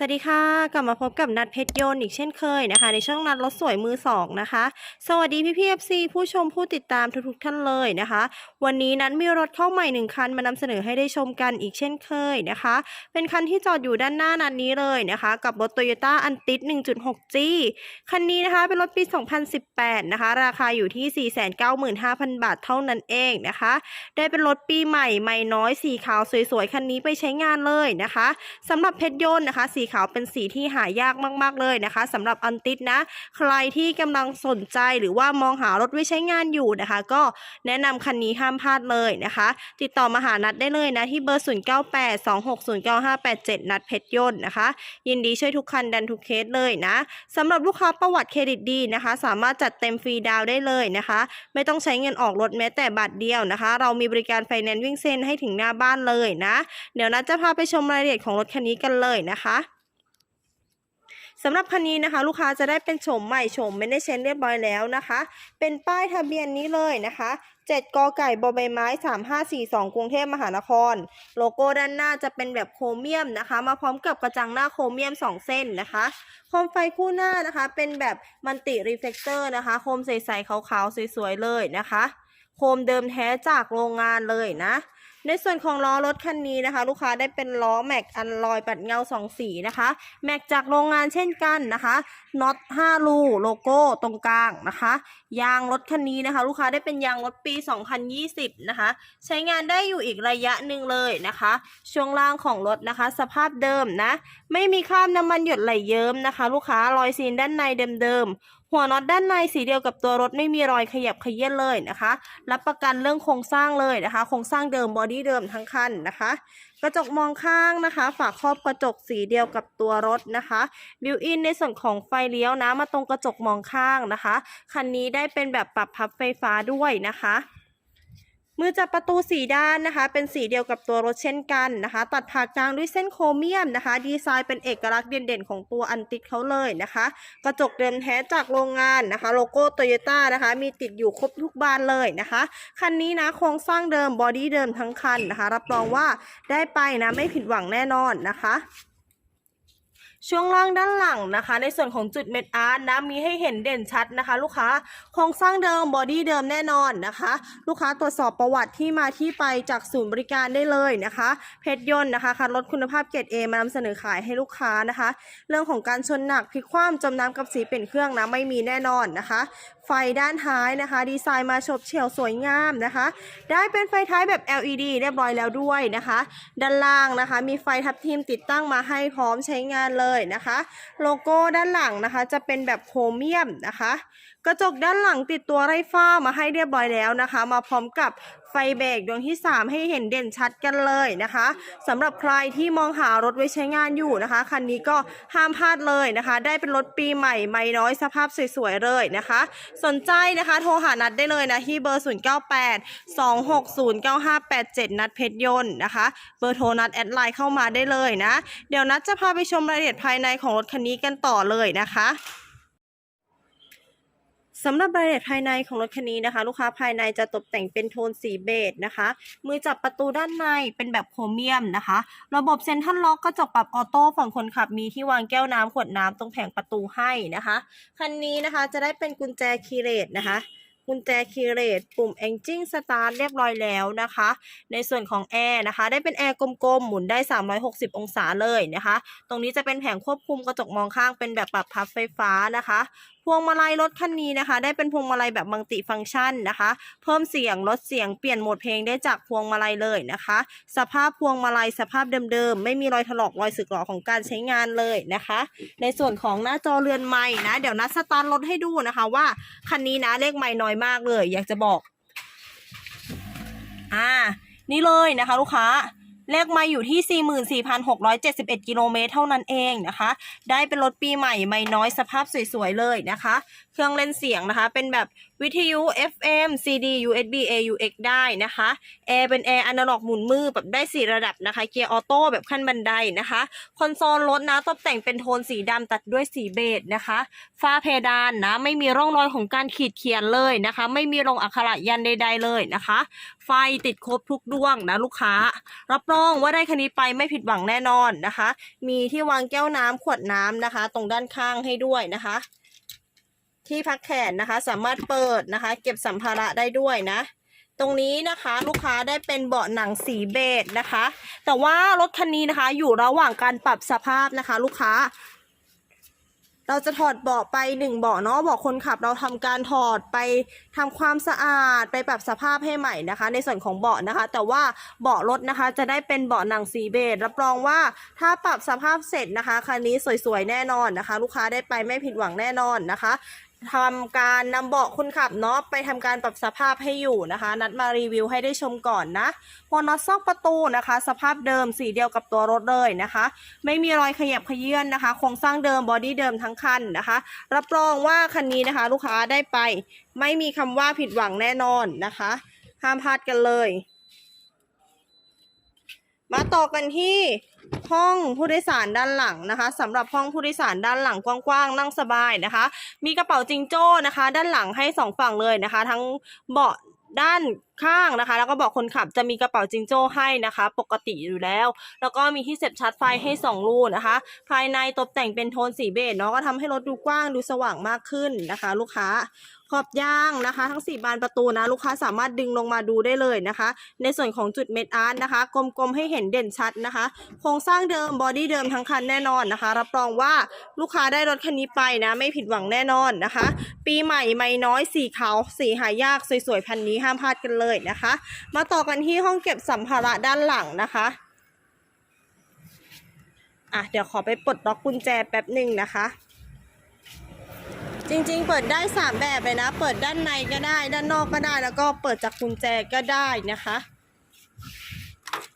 สวัสดีค่ะ กลับมาพบกับนัดเพชรยนต์อีกเช่นเคยนะคะ ในช่องนัดรถสวยมือสองนะคะ สวัสดีพี่พีเอฟซีผู้ชมผู้ติดตามทุกๆท่านเลยนะคะ วันนี้นัดมีรถเข้าใหม่หนึ่งคันมานำเสนอให้ได้ชมกันอีกเช่นเคยนะคะ เป็นคันที่จอดอยู่ด้านหน้านัดนี้เลยนะคะ กับรถ Toyota a n t i s 1.6G คันนี้นะคะเป็นรถปี 2018 นะคะ ราคาอยู่ที่ 495,000 บาทเท่านั้นเองนะคะ ได้เป็นรถปีใหม่ไม่น้อยสีขาวสวยๆคันนี้ไปใช้งานเลยนะคะสำหรับเพชรยนต์นะคะสีขาวเป็นสีที่หายากมาก ๆ เลยนะคะสำหรับอันติสนะ ใครที่กำลังสนใจหรือว่ามองหารถไว้ใช้งานอยู่นะคะ ก็แนะนำคันนี้ห้ามพลาดเลยนะคะ ติดต่อมาหานัดได้เลยนะ ที่เบอร์ 0982609587 นัดเพชรยนต์นะคะ ยินดีช่วยทุกคันดันทุกเคสเลยนะสำหรับลูกค้าประวัติเครดิตดีนะคะ สามารถจัดเต็มฟรีดาวได้เลยนะคะ ไม่ต้องใช้เงินออกรถแม้แต่บาทเดียวนะคะ เรามีบริการไฟแนนซ์วิ่งเซ็นให้ถึงหน้าบ้านเลยนะ เดี๋ยวนัดจะพาไปชมรายละเอียดของรถคันนี้กันเลยนะคะ สำหรับคันนี้นะคะ ลูกค้าจะได้เป็นโฉมใหม่โฉมไม่ได้เชนเรียบร้อยแล้วนะคะ เป็นป้ายทะเบียนนี้เลยนะคะ7กอไก่บอใบไม้ 3542 กรุงเทพมหานคร โลโก้ด้านหน้าจะเป็นแบบโครเมียมนะคะ มาพร้อมกับกระจังหน้าโครเมียม 2 เส้นนะคะโคมไฟคู่หน้านะคะ เป็นแบบมันติรีเฟกเตอร์นะคะ โคมใสๆขาวๆสวยๆเลยนะคะ โคมเดิมแท้จากโรงงานเลยนะ ในส่วนของล้อรถคันนี้นะคะ ลูกค้าได้เป็นล้อแม็กอันลอยปัดเงาสองสีนะคะ แม็กจากโรงงานเช่นกันนะคะน็อต5รูโลโก้ตรงกลางนะคะ ยางรถคันนี้นะคะ ลูกค้าได้เป็นยางรถปี 2020 นะคะ ใช้งานได้อยู่อีกระยะหนึ่งเลยนะคะ ช่วงล่างของรถนะคะ สภาพเดิมนะ ไม่มีคราบน้ำมันหยดไหลเยิ้มนะคะ ลูกค้ารอยซีนด้านในเดิมๆ หัวน็อตด้านในสีเดียวกับตัวรถไม่มีรอยขยับขยี้เลยนะคะ รับประกันเรื่องโครงสร้างเลยนะคะ โครงสร้างเดิมบอดี้เดิมทั้งคันนะคะ กระจกมองข้างนะคะ ฝาครอบกระจกสีเดียวกับตัวรถนะคะบิวอินในส่วนของไฟเลี้ยวนะมาตรงกระจกมองข้างนะคะ คันนี้ได้เป็นแบบปรับพับไฟฟ้าด้วยนะคะ มือจับประตูสีด้านนะคะ เป็นสีเดียวกับตัวรถเช่นกันนะคะ ตัดผ่ากลางด้วยเส้นโครเมียมนะคะ ดีไซน์เป็นเอกลักษณ์เด่นๆของตัวอันติดเขาเลยนะคะ กระจกเดิมแท้จากโรงงานนะคะ โลโก้โตโยต้านะคะ มีติดอยู่ครบทุกบานเลยนะคะ คันนี้นะโครงสร้างเดิมบอดี้เดิมทั้งคันนะคะ รับรองว่าได้ไปนะไม่ผิดหวังแน่นอนนะคะ ช่วงล่างด้านหลังนะคะ ในส่วนของจุดเม็ดอาร์ตนะมีให้เห็นเด่นชัดนะคะ ลูกค้าโครงสร้างเดิมบอดี้เดิมแน่นอนนะคะ ลูกค้าตรวจสอบประวัติที่มาที่ไปจากศูนย์บริการได้เลยนะคะ เพชรยนต์นะคะคันรถคุณภาพเกรดเอมานำเสนอขายให้ลูกค้านะคะ เรื่องของการชนหนักพลิกคว่ำจมน้ำกับสีเปลี่ยนเครื่องนะไม่มีแน่นอนนะคะ ไฟด้านท้ายนะคะ ดีไซน์มาฉบเฉี่ยวสวยงามนะคะ ได้เป็นไฟท้ายแบบ LED เรียบร้อยแล้วด้วยนะคะ ด้านล่างนะคะ มีไฟทับทิมติดตั้งมาให้พร้อมใช้งานเลยนะคะ โลโก้ด้านหลังนะคะ จะเป็นแบบโครเมียมนะคะ กระจกด้านหลังติดตัวไร้ฝ้ามาให้เรียบร้อยแล้วนะคะ มาพร้อมกับ ไฟเบรกดวงที่ 3 ให้เห็นเด่นชัดกันเลยนะคะสำหรับใครที่มองหารถไว้ใช้งานอยู่นะคะคันนี้ก็ห้ามพลาดเลยนะคะ ได้เป็นรถปีใหม่ไม่น้อยสภาพสวยๆเลยนะคะ สนใจนะคะโทรหานัดได้เลยนะที่เบอร์ 098 260 9587 นัดเพชรยนต์นะคะ เบอร์โทรนัดแอดไลน์เข้ามาได้เลยนะ เดี๋ยวนัดจะพาไปชมรายละเอียดภายในของรถคันนี้กันต่อเลยนะคะ สำหรับรายละเอียดภายในของรถคันนี้นะคะ ลูกค้าภายในจะตกแต่งเป็นโทนสีเบจนะคะ มือจับประตูด้านในเป็นแบบโครเมียมนะคะ ระบบเซ็นทรัลล็อกกระจกปรับออโต้ฝั่งคนขับมีที่วางแก้วน้ำขวดน้ำตรงแผงประตูให้นะคะ คันนี้นะคะจะได้เป็นกุญแจคีเลสนะคะกุญแจคีเลสปุ่ม Engine Start เรียบร้อยแล้วนะคะ ในส่วนของแอร์นะคะ ได้เป็นแอร์กลมๆ หมุนได้ 360 องศาเลยนะคะ ตรงนี้จะเป็นแผงควบคุมกระจกมองข้างเป็นแบบปรับพับไฟฟ้านะคะ วงมาลัยรถคันนี้นะคะ ได้เป็นพวงมาลัยแบบมัลติฟังก์ชันนะคะ เพิ่มเสียงลดเสียงเปลี่ยนโหมดเพลงได้จากพวงมาลัยเลยนะคะ สภาพพวงมาลัยสภาพเดิมๆ ไม่มีรอยถลอกรอยสึกหรอของการใช้งานเลยนะคะ ในส่วนของหน้าจอเรือนไม้นะ เดี๋ยวนัดสตาร์ทรถให้ดูนะคะว่าคันนี้นะเลขไม้น้อยมากเลย อยากจะบอก อ่า นี่เลยนะคะ ลูกค้า เลขมาอยู่ที่ 44,671 กิโลเมตรเท่านั้นเองนะคะ ได้เป็นรถปีใหม่ไม่น้อยสภาพสวยๆเลยนะคะ เครื่องเล่นเสียงนะคะ เป็นแบบวิทยุ FM CD USB AUX ได้นะคะแอร์เป็นแอร์อนาล็อกหมุนมือแบบได้สีระดับนะคะ เกียร์ออโต้แบบขั้นบันไดนะคะ คอนโซลรถนะตกแต่งเป็นโทนสีดำตัดด้วยสีเบจนะคะ ฝ้าเพดานนะ ไม่มีร่องรอยของการขีดเขียนเลยนะคะ ไม่มีลงอักขระยันใดๆเลยนะคะ ไฟติดครบทุกดวงนะลูกค้า รับรองว่าได้คันนี้ไปไม่ผิดหวังแน่นอนนะคะ มีที่วางแก้วน้ำขวดน้ำนะคะ ตรงด้านข้างให้ด้วยนะคะ ที่พักแขนนะคะ สามารถเปิดนะคะ เก็บสัมภาระได้ด้วยนะตรงนี้นะคะลูกค้าได้เป็นเบาะหนังสีเบจนะคะ แต่ว่ารถคันนี้นะคะอยู่ระหว่างการปรับสภาพนะคะ ลูกค้า เราจะถอดเบาะไปหนึ่งเบาะเนาะเบาะคนขับเราทำการถอดไปทำความสะอาดไปปรับสภาพให้ใหม่นะคะ ในส่วนของเบาะนะคะ แต่ว่าเบาะรถนะคะ จะได้เป็นเบาะหนังสีเบจรับรองว่าถ้าปรับสภาพเสร็จนะคะคันนี้สวยๆแน่นอนนะคะ ลูกค้าได้ไปไม่ผิดหวังแน่นอนนะคะ ทำการนำเบาะคนขับเนาะไปทำการปรับสภาพให้อยู่นะคะ นัดมารีวิวให้ได้ชมก่อนนะหัวน็อตซอกประตูนะคะ สภาพเดิมสีเดียวกับตัวรถเลยนะคะ ไม่มีรอยขยับเขยื่อนนะคะโครงสร้างเดิมบอดี้เดิมทั้งคันนะคะ รับรองว่าคันนี้นะคะ ลูกค้าได้ไป ไม่มีคำว่าผิดหวังแน่นอนนะคะห้ามพลาดกันเลย มาต่อกันที่ ห้องผู้โดยสารด้านหลังนะคะสำหรับห้องผู้โดยสารด้านหลังกว้างๆนั่งสบายนะคะ มีกระเป๋าจิงโจ้นะคะ ด้านหลังให้สองฝั่งเลยนะคะ ทั้งเบาะด้านข้างนะคะ แล้วก็บาะคนขับจะมีกระเป๋าจิงโจ้ให้นะคะ ปกติอยู่แล้ว แล้วก็มีที่เสียบชาร์จไฟให้ 2 รูนะคะ ภายในตกแต่งเป็นโทนสีเบจเนาะก็ทำให้รถดูกว้างดูสว่างมากขึ้นนะคะ ลูกค้า ขอบย่างนะคะ ทั้ง 4 บานประตูนะลูกค้าสามารถดึงลงมาดูได้เลยนะคะ ในส่วนของจุดเม็ดอาร์ตนะคะ กลมๆให้เห็นเด่นชัดนะคะ โครงสร้างเดิมบอดี้เดิมทั้งคันแน่นอนนะคะ รับรองว่าลูกค้าได้รถคันนี้ไปนะไม่ผิดหวังแน่นอนนะคะ ปีใหม่ไม่น้อยสีขาวสีหายากสวยๆพันนี้ห้ามพลาดกันเลยนะคะ มาต่อกันที่ห้องเก็บสัมภาระด้านหลังนะคะอะเดี๋ยวขอไปปลดล็อกกุญแจแป๊บหนึ่งนะคะ จริงๆ เปิดได้ 3 แบบเลยนะ เปิดด้านในก็ได้ ด้านนอกก็ได้ แล้วก็เปิดจากกุญแจก็ได้นะคะ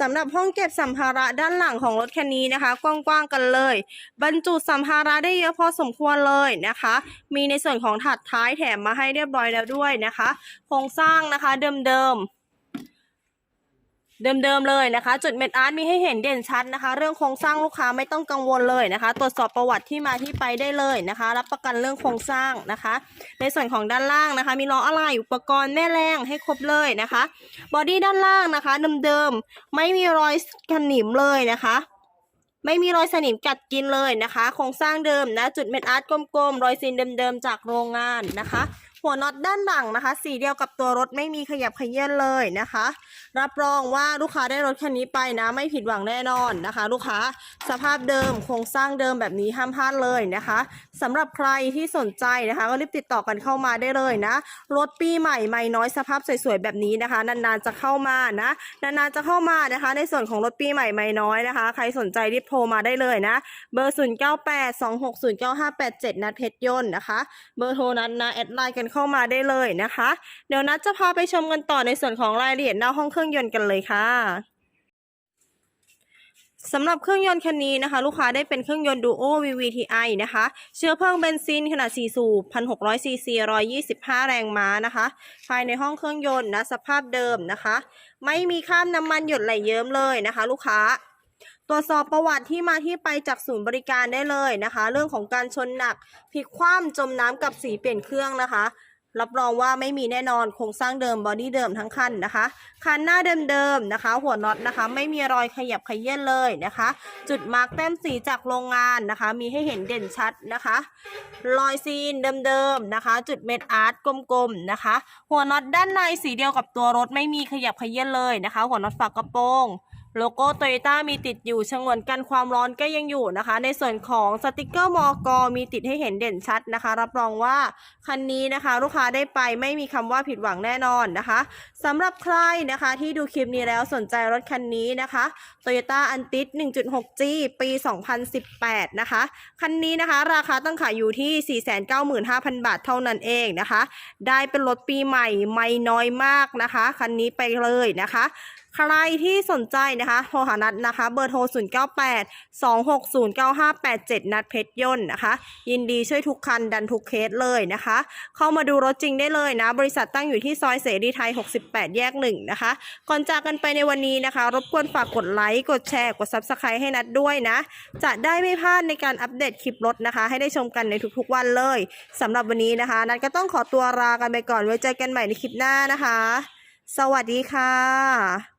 สำหรับห้องเก็บสัมภาระด้านหลังของรถคันนี้นะคะ กว้างๆกันเลย บรรจุสัมภาระได้เยอะพอสมควรเลยนะคะ มีในส่วนของถัดท้ายแถมมาให้เรียบร้อยแล้วด้วยนะคะ โครงสร้างนะคะเดิมๆ เดิมๆเลยนะคะ จุดเม็ดอาร์ตมีให้เห็นเด่นชัดนะคะ เรื่องโครงสร้างลูกค้าไม่ต้องกังวลเลยนะคะ ตรวจสอบประวัติที่มาที่ไปได้เลยนะคะ รับประกันเรื่องโครงสร้างนะคะ ในส่วนของด้านล่างนะคะ มีล้ออะไหล่อุปกรณ์แม่แรงให้ครบเลยนะคะบอดี้ด้านล่างนะคะเดิมๆไม่มีรอยขนิมเลยนะคะไม่มีรอยสนิมกัดกินเลยนะคะ โครงสร้างเดิมนะ จุดเม็ดอาร์ตกลมๆ รอยซีนเดิมๆ จากโรงงานนะคะ หัวน็อตด้านหลังนะคะ สีเดียวกับตัวรถไม่มีขยับขยื้นเลยนะคะ รับรองว่าลูกค้าได้รถคันนี้ไปนะ ไม่ผิดหวังแน่นอนนะคะ ลูกค้าสภาพเดิมโครงสร้างเดิมแบบนี้ห้ามพลาดเลยนะคะสำหรับใครที่สนใจนะคะ ก็รีบติดต่อกันเข้ามาได้เลยนะ รถปีใหม่ไม่น้อยสภาพสวยๆแบบนี้นะคะ นานๆจะเข้ามานะ นานๆจะเข้ามานะคะ ในส่วนของรถปีใหม่ไม่น้อยนะคะ ใครสนใจรีบโทรมาได้เลยนะ เบอร์ 0 9 8 2 6 0 9 5 8 7 นัดเพชรยนต์นะคะ เบอร์โทรนั้นนะแอดไลน์กันเข้ามาได้เลยนะคะ เดี๋ยวนัดจะพาไปชมกันต่อในส่วนของรายละเอียดหน้าห้องเครื่องยนต์กันเลยค่ะสำหรับเครื่องยนต์คันนี้นะคะ ลูกค้าได้เป็นเครื่องยนต์ Duo VVTi นะคะ เชื้อเพลิงเบนซินขนาด 4 สูบ 1,600 ซีซี 125 แรงม้านะคะ ภายในห้องเครื่องยนต์นะ สภาพเดิมนะคะ ไม่มีคราบน้ำมันหยดไหลเยิ้มเลยนะคะ ลูกค้า ตรวจสอบประวัติที่มาที่ไปจากศูนย์บริการได้เลยนะคะ เรื่องของการชนหนักพลิกคว่ำจมน้ำกับสีเปลี่ยนเครื่องนะคะรับรองว่าไม่มีแน่นอนโครงสร้างเดิมบอดี้เดิมทั้งคันนะคะ คันหน้าเดิมๆนะคะ หัวน็อตนะคะ ไม่มีรอยขยับขยื่นเลยนะคะ จุดมาร์กแต้มสีจากโรงงานนะคะ มีให้เห็นเด่นชัดนะคะ รอยซีนเดิมๆนะคะ จุดเม็ดอาร์ตกลมๆนะคะ หัวน็อตด้านในสีเดียวกับตัวรถไม่มีขยับขยื่นเลยนะคะ หัวน็อตฝากระโปรง โลโก้โตโยต้ามีติดอยู่ชงวนกันความร้อนก็ยังอยู่นะคะ ในส่วนของสติกเกอร์มอกมีติดให้เห็นเด่นชัดนะคะ รับรองว่าคันนี้นะคะ ลูกค้าได้ไปไม่มีคำว่าผิดหวังแน่นอนนะคะสำหรับใครนะคะที่ดูคลิปนี้แล้วสนใจรถคันนี้นะคะ Toyota a n t i s 1.6G ปี 2018 นะคะ คันนี้นะคะ ราคาตั้งขายอยู่ที่ 495,000 บาทเท่านั้นเองนะคะ ได้เป็นรถปีใหม่ไม่น้อยมากนะคะ คันนี้ไปเลยนะคะ ใครที่สนใจนะคะ โทรหานัดนะคะ เบอร์โทร 098 260 9587 นัดเพชรยนต์นะคะ ยินดีช่วยทุกคันดันทุกเคสเลยนะคะ เข้ามาดูรถจริงได้เลยนะ บริษัทตั้งอยู่ที่ซอยเสรีไทย 68 แยก 1 นะคะ ก่อนจากกันไปในวันนี้นะคะ รบกวนฝากกดไลค์กดแชร์กด Subscribe ให้นัดด้วยนะ จะได้ไม่พลาดในการอัปเดตคลิปรถนะคะ ให้ได้ชมกันในทุกๆวันเลยสำหรับวันนี้นะคะ นัดก็ต้องขอตัวลากันไปก่อนไว้เจอกันใหม่ในคลิปหน้านะคะ สวัสดีค่ะ